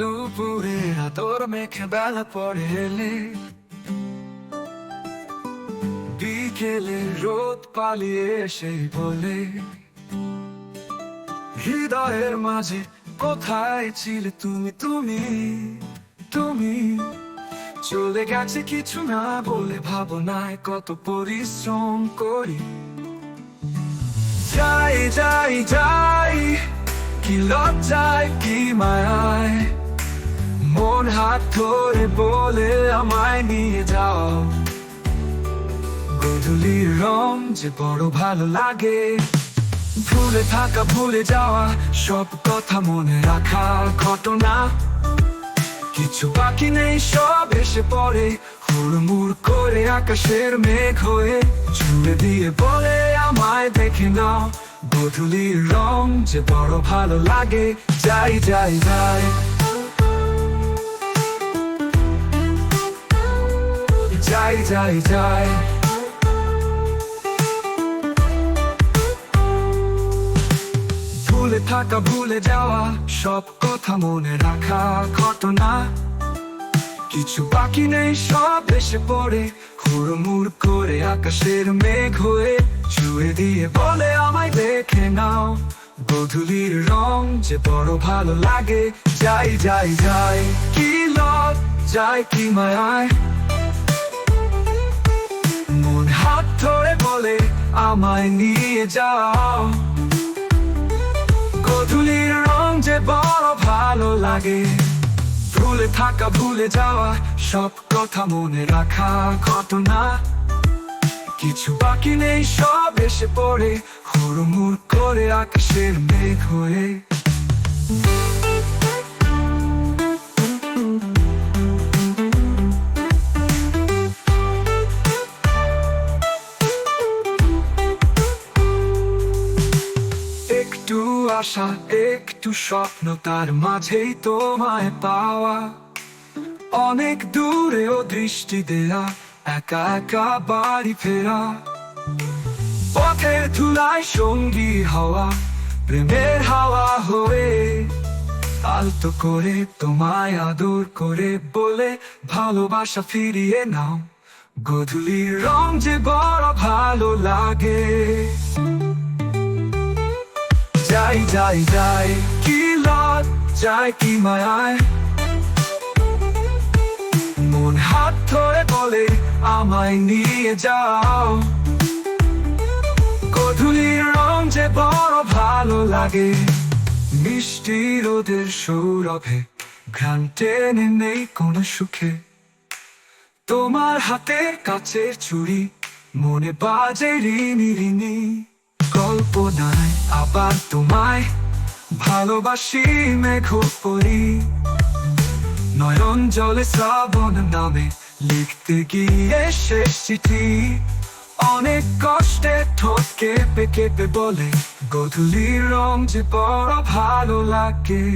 দুপুরে আদর মেখে বেলা পরে এলে। বিকেলে রোদ পালিয়ে এসে বলে, হৃদয়ের মাঝে কোথায় ছিলে তুমি? তুমি তুমি, চলে গেছে কিছু না বলে ভাবনায় কত পরিশ্রম করি। যাই যাই যাই, কি লজ্জায়, কি মায়ায় মন হাত ধরে বলে আমায় নিয়ে যাও। গধূলির রং যে বড় ভালো লাগে। ভুলে থাকা, ভুলে যাওয়া, সব কথা মনে রাখা ঘটনা। কিছু বাকি নেই, সব এসে পড়ে। হুড়মুড় করে আকাশের মেঘ হয়ে ছুড়ে দিয়ে বলে আমায় দেখে নাও। গধূলির রং যে বড় ভালো লাগে। যাই যাই যাই। যাই ভুলে থাকা, ভুলে যাওয়া, সব কথা মনে রাখা ঘটনা কিছু বাকি নেই, সব এসে পড়ে, হুড়মুড় করে আকাশের মেঘ হয়ে ছুঁয়ে দিয়ে বলে আমায় দেখে নাও। গধূলির রং যে বড় ভালো লাগে, যাই যাই যাই। কি লজ যাই কি মায়ায় ধরে বলে, আমায় নিয়ে যাও। গধূলির রং যে বড় ভালো লাগে, ভুলে থাকা, ভুলে যাওয়া, সব কথা মনে রাখা ঘটনা। কিছু বাকি নেই, সব এসে পড়ে, হুড়মুড় করে আকাশের মেঘ হয়ে। আশা, একটু স্বপ্ন তার মাঝেই তোমায় পাওয়া। অনেক দূরেও দৃষ্টি দেয়া, একা একা বাড়ি ফেরা। পথের ধুলায় সঙ্গী হওয়া, প্রেমের হাওয়া হয়ে। আলতো করে তোমায় আদর করে বলে ভালোবাসা ফিরিয়ে নাও। গধূলির রং যে বড় ভালো লাগে। যাই যাই যাই। কি লজ, যাই কি মায়ায়। মন হাত ধরে বলে, আমায় নিয়ে যাও। গধূলির রং যে বড় ভালো লাগে মিষ্টি রোদের সৌরভে ঘ্রাণ টেনে নেই কোনো সুখে। তোমার হাতের কাছের চুড়ি, মনে বাজে রিনি রিনি কল্পনায় আবার তোমায় ভালোবাসি মেঘ পরি নয়ন জলে শ্রাবণ নামে লিখতে গিয়ে শেষ চিঠি। অনেক কষ্টে ঠোঁট কেঁপে কেঁপে বলে, গধূলির রং যে বড় ভালো লাগে।